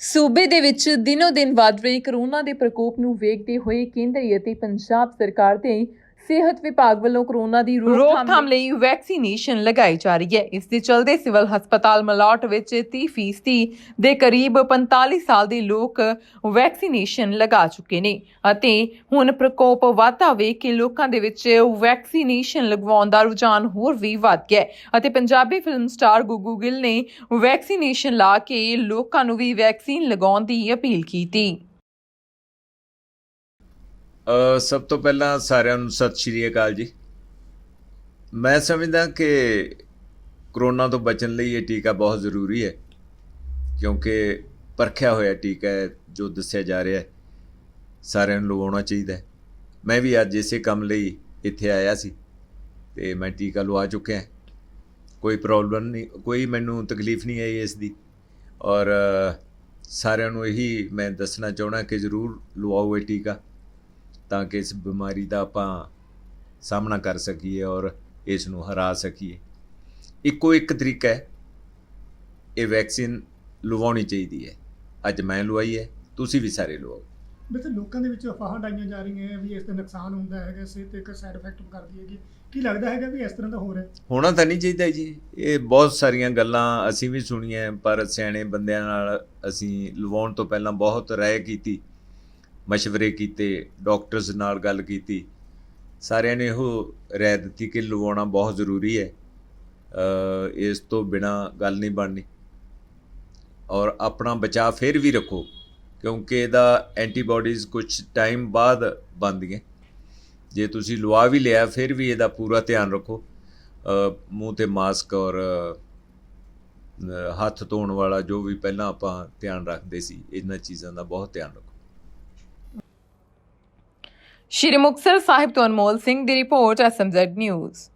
ਸੂਬੇ ਦੇ ਵਿੱਚ ਦਿਨੋ ਦਿਨ ਵੱਧ ਰਹੇ ਕਰੋਨਾ ਦੇ ਪ੍ਰਕੋਪ ਨੂੰ ਵੇਖਦੇ ਹੋਏ ਕੇਂਦਰੀ ਅਤੇ ਪੰਜਾਬ ਸਰਕਾਰ ਦੇ ਸਿਹਤ ਵਿਭਾਗ ਵੱਲੋਂ ਕਰੋਨਾ ਦੀ ਰੋਕਥਾਮ ਲਈ ਵੈਕਸੀਨੇਸ਼ਨ ਲਗਾਈ ਜਾ ਰਹੀ ਹੈ। ਇਸ ਦੇ ਚਲਦੇ ਸਿਵਲ ਹਸਪਤਾਲ ਮਲਾਟ ਵਿੱਚ 30% ਦੇ ਕਰੀਬ 45 ਸਾਲ ਦੇ ਲੋਕ ਵੈਕਸੀਨੇਸ਼ਨ ਲਗਾ ਚੁੱਕੇ ਨੇ ਅਤੇ ਹੁਣ ਪ੍ਰਕੋਪ ਵਧਦਾ ਵੇਖ ਕੇ ਲੋਕਾਂ ਦੇ ਵਿੱਚ ਵੈਕਸੀਨੇਸ਼ਨ ਲਗਵਾਉਣ ਦਾ ਰੁਝਾਨ ਹੋਰ ਵੀ ਵੱਧ ਗਿਆ ਅਤੇ ਪੰਜਾਬੀ ਫਿਲਮ ਸਟਾਰ ਗੁੱਗੂ ਗਿੱਲ ਨੇ ਵੈਕਸੀਨੇਸ਼ਨ ਲਾ ਕੇ ਲੋਕਾਂ ਨੂੰ ਵੀ ਵੈਕਸੀਨ ਲਗਾਉਣ ਦੀ ਅਪੀਲ ਕੀਤੀ। ਸਭ ਤੋਂ ਪਹਿਲਾਂ ਸਾਰਿਆਂ ਨੂੰ ਸਤਿ ਸ਼੍ਰੀ ਅਕਾਲ ਜੀ। ਮੈਂ ਸਮਝਦਾ ਕਿ ਕਰੋਨਾ ਤੋਂ ਬਚਣ ਲਈ ਇਹ ਟੀਕਾ ਬਹੁਤ ਜ਼ਰੂਰੀ ਹੈ, ਕਿਉਂਕਿ ਪਰਖਿਆ ਹੋਇਆ ਟੀਕਾ ਹੈ ਜੋ ਦੱਸਿਆ ਜਾ ਰਿਹਾ ਹੈ। ਸਾਰਿਆਂ ਨੂੰ ਲਵਾਉਣਾ ਚਾਹੀਦਾ ਮੈਂ ਵੀ ਅੱਜ ਇਸੇ ਕੰਮ ਲਈ ਇੱਥੇ ਆਇਆ ਸੀ ਤੇ ਮੈਂ ਟੀਕਾ ਲਵਾ ਚੁੱਕਿਆ ਕੋਈ ਪ੍ਰੋਬਲਮ ਨਹੀਂ, ਕੋਈ ਮੈਨੂੰ ਤਕਲੀਫ ਨਹੀਂ ਆਈ ਇਸ ਦੀ। ਔਰ ਸਾਰਿਆਂ ਨੂੰ ਇਹੀ ਮੈਂ ਦੱਸਣਾ ਚਾਹਣਾ ਕਿ ਜ਼ਰੂਰ ਲਵਾਓ ਇਹ ਟੀਕਾ। ਤਾਂ ਕਿ ਇਸ ਬਿਮਾਰੀ ਦਾ ਆਪਾਂ ਸਾਹਮਣਾ ਕਰ ਸਕੀਏ ਔਰ ਇਸ ਨੂੰ ਹਰਾ ਸਕੀਏ। ਇੱਕੋ ਇੱਕ ਤਰੀਕਾ ਹੈ ਇਹ ਵੈਕਸੀਨ ਲਵਾਉਣੀ ਚਾਹੀਦੀ ਹੈ। ਅੱਜ ਮੈਂ ਲਵਾਈ ਹੈ ਤੁਸੀਂ ਵੀ ਸਾਰੇ ਲਵਾਓ। ਵੈਸੇ ਲੋਕਾਂ ਦੇ ਵਿੱਚ ਅਫਵਾਹਾਂ ਡਾਈਆਂ ਜਾ ਰਹੀਆਂ ਹੈ ਵੀ ਇਸ ਦਾ ਨੁਕਸਾਨ ਹੁੰਦਾ ਹੈਗਾ ਸਿਹਤ ਤੇ ਇੱਕ ਸਾਈਡ ਇਫੈਕਟ ਕਰਦੀ ਹੈਗੀ ਕੀ ਲੱਗਦਾ ਹੈਗਾ ਵੀ ਇਸ ਤਰ੍ਹਾਂ ਦਾ ਹੋ ਰਿਹਾ ਹੋਣਾ ਤਾਂ ਨਹੀਂ ਚਾਹੀਦਾ ਜੀ। ਇਹ ਬਹੁਤ ਸਾਰੀਆਂ ਗੱਲਾਂ ਅਸੀਂ ਵੀ ਸੁਣੀਆਂ ਪਰ ਸਿਆਣੇ ਬੰਦਿਆਂ ਨਾਲ ਅਸੀਂ ਲਵਾਉਣ ਤੋਂ ਪਹਿਲਾਂ ਬਹੁਤ ਰਾਏ ਕੀਤੀ। مشਵਰੇ ਕੀਤੇ ਡਾਕਟਰਸ ਨਾਲ ਗੱਲ ਕੀਤੀ। ਸਾਰਿਆਂ ਨੇ ਇਹੋ ਰਾਏ ਦਿੱਤੀ ਕਿ ਲਵਾਉਣਾ ਬਹੁਤ ਜ਼ਰੂਰੀ ਹੈ। ਇਸ ਤੋਂ ਬਿਨਾ ਗੱਲ ਨਹੀਂ ਬਣਨੀ। ਔਰ ਆਪਣਾ ਬਚਾਅ ਫਿਰ ਵੀ ਰੱਖੋ, ਕਿਉਂਕਿ ਇਹਦਾ ਐਂਟੀਬਾਡੀਜ਼ ਕੁਝ ਟਾਈਮ ਬਾਅਦ ਬਣਦੀਆਂ। ਜੇ ਤੁਸੀਂ ਲਵਾ ਵੀ ਲਿਆ, ਫਿਰ ਵੀ ਇਹਦਾ ਪੂਰਾ ਧਿਆਨ ਰੱਖੋ। ਮੂੰਹ ਤੇ ਮਾਸਕ ਔਰ ਹੱਥ ਧੋਣ ਵਾਲਾ ਜੋ ਵੀ ਪਹਿਲਾਂ ਆਪਾਂ ਧਿਆਨ ਰੱਖਦੇ ਸੀ, ਇਹਨਾਂ ਚੀਜ਼ਾਂ ਦਾ ਬਹੁਤ ਧਿਆਨ ਰੱਖੋ। ਸ਼੍ਰੀ ਮੁਕਤਸਰ ਸਾਹਿਬ ਤੋਂ ਅਨਮੋਲ ਸਿੰਘ ਦੀ ਰਿਪੋਰਟ ਐਸਐਮਜ਼ੈਡ ਨਿਊਜ਼